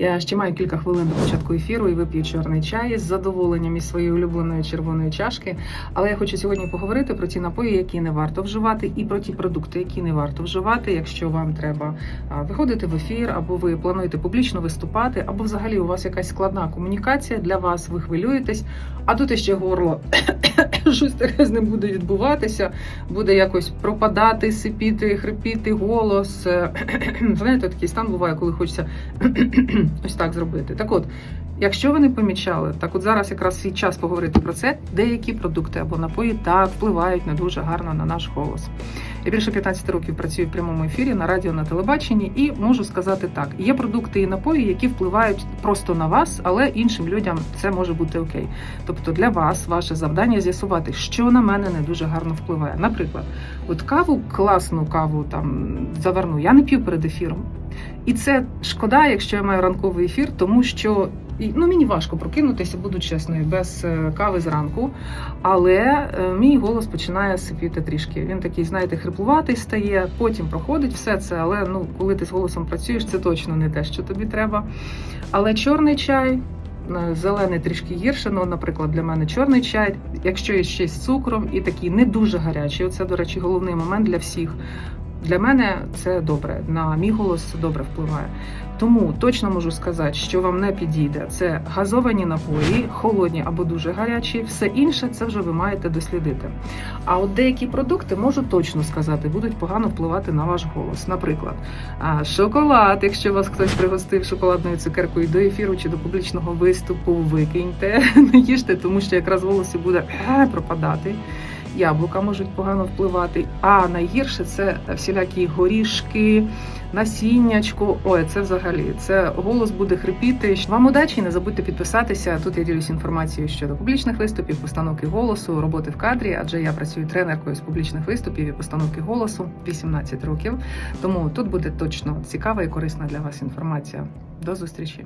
Я ще маю кілька хвилин до початку ефіру і вип'ю чорний чай з задоволенням із своєї улюбленої червоної чашки. Але я хочу сьогодні поговорити про ті напої, які не варто вживати, і про ті продукти, які не варто вживати, якщо вам треба виходити в ефір, або ви плануєте публічно виступати, або взагалі у вас якась складна комунікація для вас, ви хвилюєтесь, а тут іще горло щось таке з ним буде відбуватися, буде якось пропадати, сипіти, хрипіти, голос. Знаєте, такий стан буває, коли хочеться ось так зробити. Так от, якщо ви не помічали, так от зараз якраз свій час поговорити про це, деякі продукти або напої так впливають не дуже гарно на наш голос. Я більше 15 років працюю в прямому ефірі на радіо на телебаченні, і можу сказати так: є продукти і напої, які впливають просто на вас, але іншим людям це може бути окей. Тобто для вас ваше завдання з'ясувати, що на мене не дуже гарно впливає. Наприклад, от каву, класну каву там заварну, я не п'ю перед ефіром. І це шкода, якщо я маю ранковий ефір, тому що ну, мені важко прокинутися, буду чесною, без е, кави зранку. Але е, мій голос починає сипіти трішки. Він такий, знаєте, хриплуватий стає, потім проходить все це. Але ну, коли ти з голосом працюєш, це точно не те, що тобі треба. Але чорний чай. е, Зелений трішки гірше, ну, наприклад, для мене чорний чай, якщо є ще з цукром і такий не дуже гарячий. Оце, до речі, головний момент для всіх. Для мене це добре. На мій голос це добре впливає. Тому точно можу сказати, що вам не підійде. Це газовані напої, холодні або дуже гарячі. Все інше це вже ви маєте дослідити. А от деякі продукти можу точно сказати, будуть погано впливати на ваш голос. Наприклад, шоколад, якщо вас хтось пригостив шоколадною цукеркою до ефіру чи до публічного виступу, викиньте, не їжте, тому що якраз голос буде е, пропадати. Яблука можуть погано впливати. А найгірше це всілякі горішки, насіннячко. Ой, це взагалі це голос буде хрипіти. Вам удачі, не забудьте підписатися. Тут я ділюсь інформацією щодо публічних виступів, постановки голосу, роботи в кадрі, адже я працюю тренеркою з публічних виступів і постановки голосу 18 років. Тому тут буде точно цікава і корисна для вас інформація. До зустрічі!